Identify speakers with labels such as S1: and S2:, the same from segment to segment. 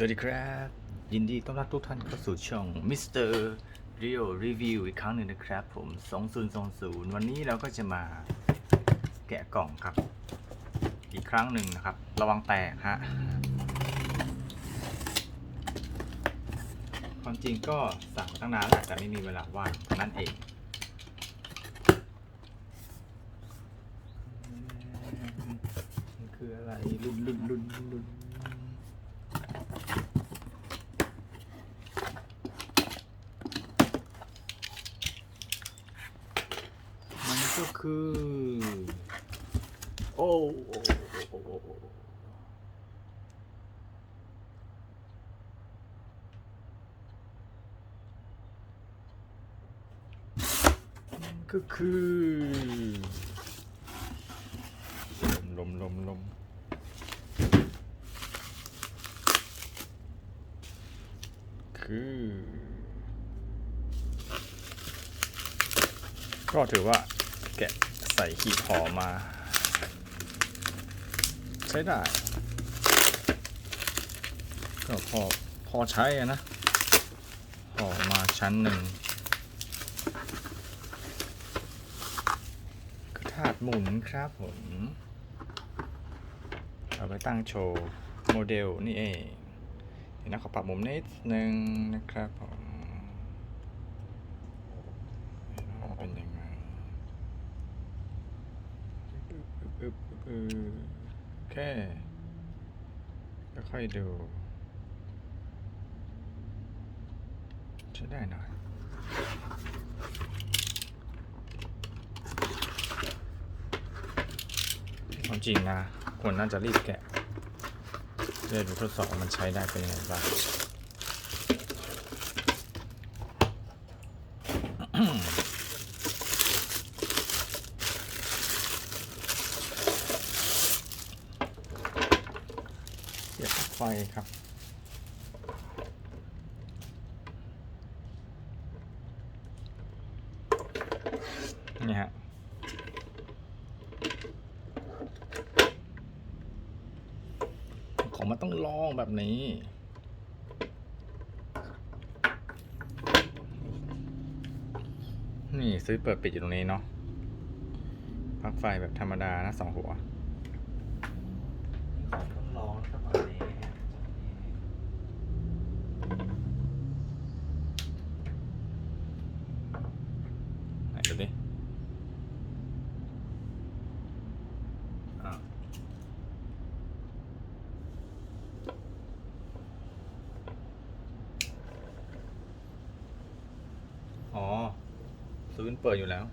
S1: สวัสดีครับ ยินดีต้อนรับทุกท่านเข้าสู่ช่อง Mr. Rio Review อีกครั้งหนึ่งนะครับผม 2020 วันนี้เราก็จะมาแกะกล่องครับ อีกครั้งหนึ่งนะครับ ระวังแตกฮะ ความจริงก็สั่งตั้งนานแล้วแต่ไม่มีเวลาว่างนั้นเอง มันคืออะไรลุนลุนลุนลุนมันก็ คือ โอ้โอ้โอ้โอ้โอ้มันก็คือลมลมลมคือ ก็ถือว่า แกะใส่ขีดห่อมา ใช้ได้ ก็พอพอใช้อะนะห่อมาชั้นหนึ่งกระถาดหมุนครับผมเอาไปตั้งโชว์ โมเดลนี่เอง เดี๋ยวนะขอปรับมุมนิดนึงนะครับผมว่าเป็นยังไงอึ๊บ อึ๊บอึ๊บอึ๊บแค่ค่อยๆดู ใช้ได้หน่อยความจริงนะควรน่าจะรีบแกะเพื่อดูทดสอบมันใช้ได้เป็นยังไงบ้าง เสียบปลั๊ก ไฟครับ นี่ฮะ ของมันต้องลองแบบนี้นี่ซื้อเปิดปิดอยู่ตรงนี้เนาะปลั๊กไฟแบบธรรมดานะสองหัว
S2: ต้องลองสักหน่อยนี้
S1: ไหนดูดิอ้าวอ๋อ สวิตช์เปิดอยู่แล้ว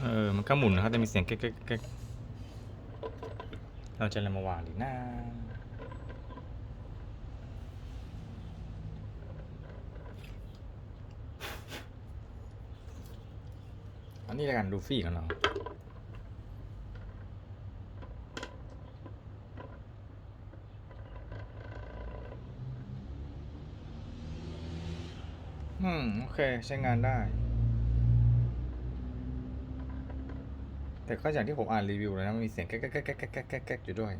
S1: เออ มันก็หมุนนะครับ แต่มีเสียงแก๊กแก๊กแก๊กเราจะอะไรมาวางดีนะอันนี้ละกันดูฟี่ของเรา เคใช้งานได้ แต่ข้ออย่างที่ผมอ่านรีวิวแล้วนะมันมีเสียงแก๊กแๆๆๆๆก๊อยู่ด้วย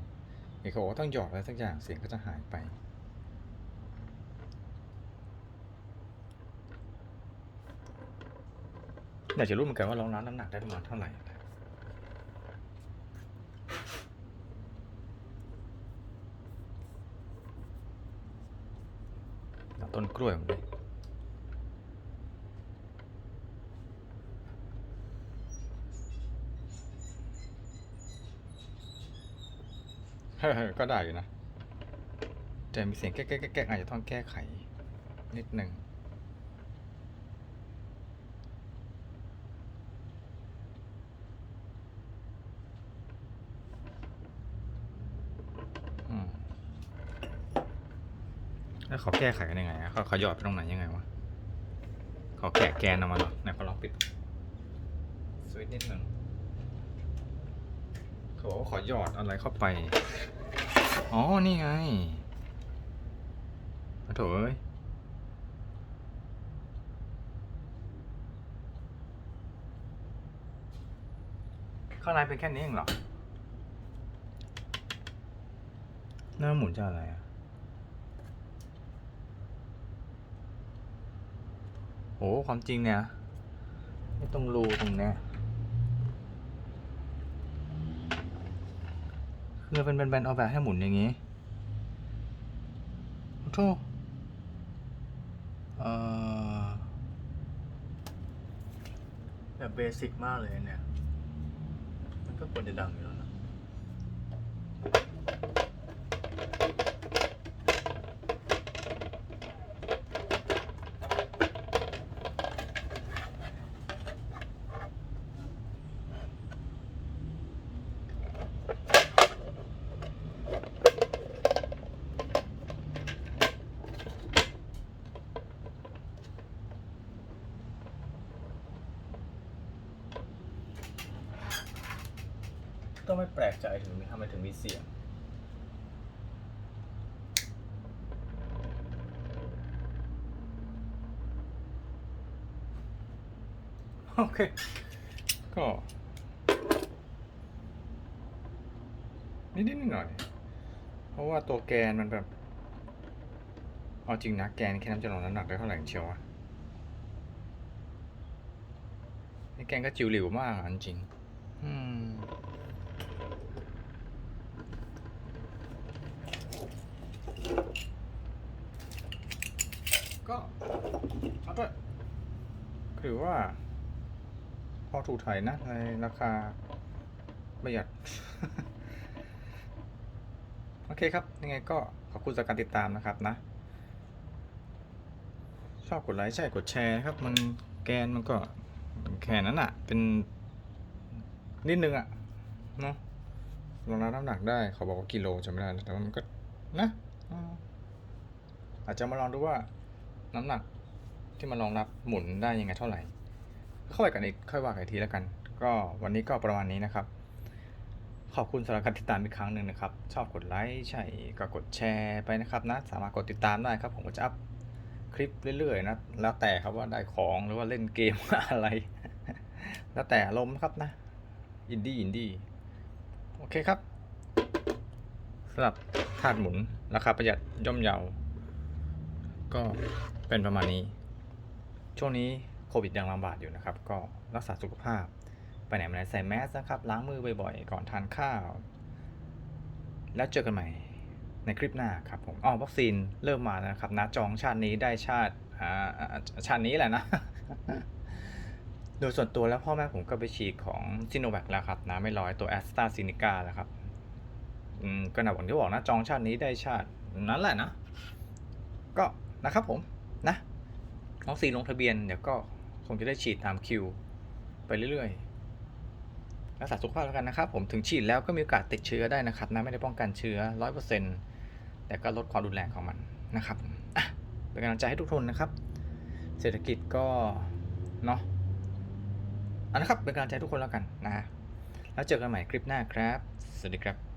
S1: เห็เขาบอกว่าต้องหยอดอะไรสักอย่างเสียงก็จะหายไปอยากจะรู้เหมือนกันว่าลองน้ำน้ำหนักได้ประมาณเท่าไหร่ต้นกล้วยมันเลย ก็ได้อยู่นะ แต่มีเสียงแก๊กแก๊กแก๊กอาจจะต้องแก้ไข นิดหนึ่งแล้วเขาแก้ไขกันยังไงอะเขาเขาหยอดไปตรงไหนยังไงวะเขาแกะแกนออกมาหรอไหนเขาลองปิดสวิตช์นิดหนึ่งเขาบอกว่าขอหยอดอะไรเข้าไป อ๋อ นี่ไงโอ้โถเอ้ยข้างในเป็นแค่นี้เองเหรอ หน้าหมุนจะอะไรอะ โอ้ ความจริงเนี่ย ไม่ต้องรูตรงเนี้ยคื อเป็นแบนๆเอาแบบให้หมุนอย่างงี้โอ้โทษเอ่อแบบเบสิกมากเลยเนี่ย มันก็ควรจะดังอยู่แล้ว ก็ไม่แปลกใจถึงทำไมถึงมีเสียง โอเค ก็ นิดๆหน่อย เพราะว่าตัวแกนมันแบบ เอาจริงนะแกนแค่น้ำจะลงน้ำหนักได้เท่าไหร่เชียววะนี่แกนก็จิ๋วหลิวมากอะจริง อืม ก็เอาด้วย ถือว่า พอถูกไถนะในราคาประหยัด โอเคครับ ยังไงก็ขอบคุณสำหรับการติดตามนะครับนะ ชอบกดไลค์ใช่กดแชร์ครับ มันแกนมันก็แค่นั้นอะเป็นนิดนึงอะเนาะลองรับน้ำหนักได้เขาบอกว่ากิโลจำไม่ได้แต่ว่ามันก็นะอาจจะมาลองดูว่าน้ำหนัก ที่มาลองรับหมุนได้ยังไงเท่าไหร่ค่อยกันอีกค่อยว่ากันอีกทีแล้วกัน ก็วันนี้ก็ประมาณนี้นะครับ ขอบคุณสำหรับการติดตามอีกครั้งหนึ่งนะครับ ชอบกดไลค์ใช่ก็กดแชร์ไปนะครับนะสามารถกดติดตามได้ครับ ผมก็จะอัพคลิปเรื่อยๆนะแล้วแต่ครับว่าได้ของหรือว่าเล่นเกมอะไร แล้วแต่อารมครับนะอินดี้อินดี้โอเคครับสำหรับถาดหมุนราคาประหยัดย่อมเยา ก็เป็นประมาณนี้ ช่วงนี้โควิดยังระบาดอยู่นะครับ ก็รักษาสุขภาพ ไปไหนมาไหนใส่แมสนะครับ ล้างมือบ่อยๆ ก่อนทานข้าว แล้วเจอกันใหม่ในคลิปหน้าครับผมอ๋อวัคซีนเริ่มมาแล้วนะครับนะจองชาตินี้ได้ชาติชาตินี้แหละนะ โดยส่วนตัวแล้วพ่อแม่ผมก็ไปฉีดของซิโนแวคแล้วครับนะไม่ร้อยตัวแอสตราซินิกาแล้วครับอืมก็นะหวังที่บอกนะจองชาตินี้ได้ชาตินั้นแหละนะ ก็นะครับผมนะ วัคซีนลงทะเบียนเดี๋ยวก็คงจะได้ฉีดตามคิว ไปเรื่อยๆ รักษาสุขภาพแล้วกันนะครับ ผมถึงฉีดแล้วก็มีโอกาสติดเชื้อได้นะครับนะไม่ได้ป้องกันเชื้อร้อยเปอร์เซ็นต์แต่ก็ลดความรุนแรงของมันนะครับเป็นกำลังใจให้ทุกคนนะครับ เศรษฐกิจก็เนาะอันนะครับเป็นกำลังใจทุกคนแล้วกันนะฮะแล้วเจอกันใหม่คลิปหน้าครับ สวัสดีครับ